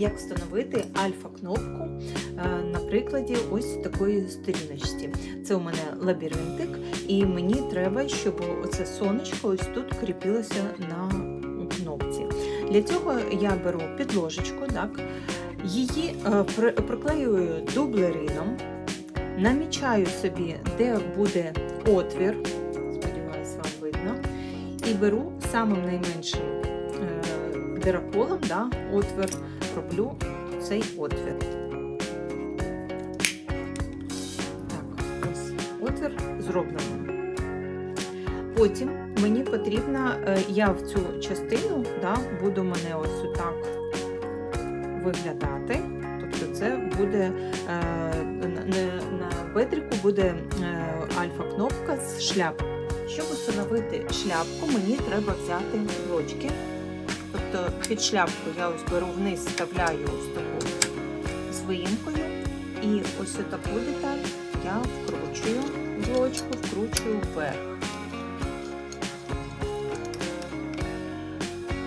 як встановити альфа-кнопку е, на прикладі ось такої сторіночці. Це у мене лабіринтик, і мені треба, щоб оце сонечко ось тут кріпилося на кнопці. Для цього я беру підложечку, так, її е, приклеюю дублерином, намічаю собі, де буде отвір, сподіваюсь, вам видно, і беру самим найменшим дироколом, да, отвір, роблю цей отвір. Так, ось отвір зроблено. Потім мені потрібно, е, я в цю частину да, буду мене ось отак виглядати. Тобто це буде е, на, бедрику буде е, альфа-кнопка з шляпки. Щоб установити шляпку, мені треба взяти блочки. Тобто під шляпку я ось беру вниз, вставляю ось таку з виїмкою. І ось таку деталь я вкручую блочку, вкручую вверх.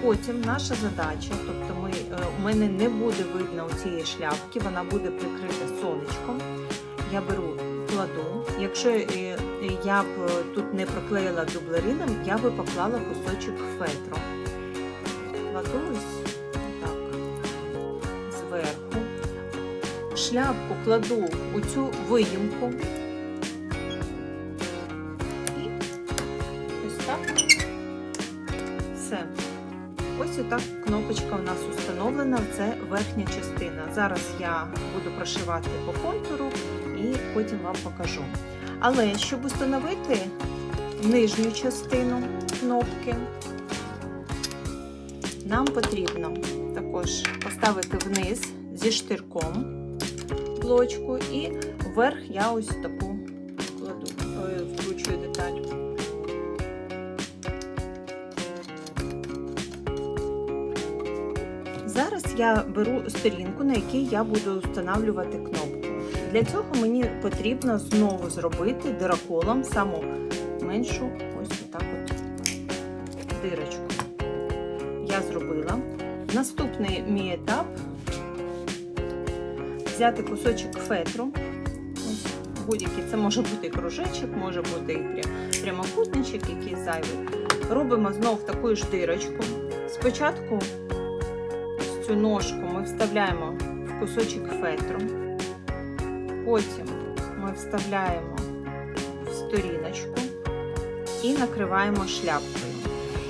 Потім наша задача, тобто ми, е, у мене не буде видно цієї шляпки, вона буде прикрита сонечком. Я беру, кладу. Якщо е, я б тут не проклеїла дублерином, я би поклала кусочок фетру. Кладу ось так зверху. Шляпку кладу у цю виїмку. І ось так. Все. Ось отак кнопочка у нас установлена, це верхня частина. Зараз я буду прошивати по контуру і потім вам покажу. Але щоб установити нижню частину кнопки, нам потрібно також поставити вниз зі штирком блочку і вверх я ось таку кладу, е, вкручую деталь. Зараз я беру сторінку, на якій я буду встановлювати кнопку. Для цього мені потрібно знову зробити дироколом саму меншу ось отак от дирочку. Я зробила. Наступний мій етап взяти кусочок фетру. Будь-який, це може бути кружечок, може бути і прямокутничок, якийсь зайвий. Робимо знов таку ж дирочку. Спочатку цю ножку ми вставляємо в кусочок фетру. Потім ми вставляємо в сторіночку і накриваємо шляпкою.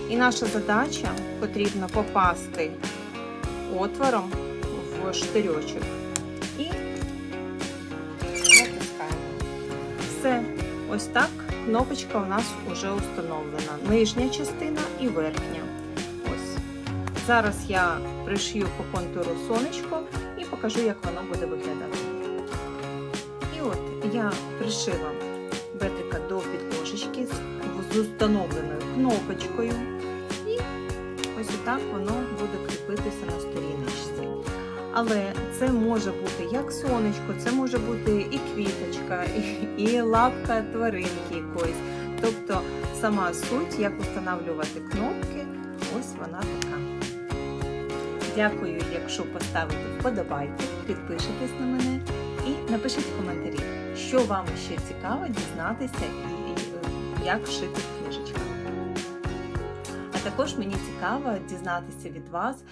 І наша задача потрібно попасти отвором в штирьочок і натискаємо. Все, ось так кнопочка у нас вже установлена. Нижня частина і верхня. Зараз я пришью по контуру сонечко і покажу, як воно буде виглядати. І от я пришила бедрика до підложечки з- з установленою кнопочкою. І ось отак воно буде кріпитися на сторіночці. Але це може бути як сонечко, це може бути і квіточка, і, і лапка тваринки якоїсь. Тобто сама суть, як встановлювати кнопки, ось вона така. Дякую, якщо поставите вподобайку, підпишетесь на мене і напишіть в коментарі, що вам ще цікаво дізнатися і як вшити книжечку. А також мені цікаво дізнатися від вас,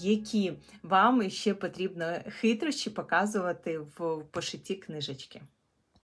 які вам ще потрібно хитрощі показувати в пошитті книжечки.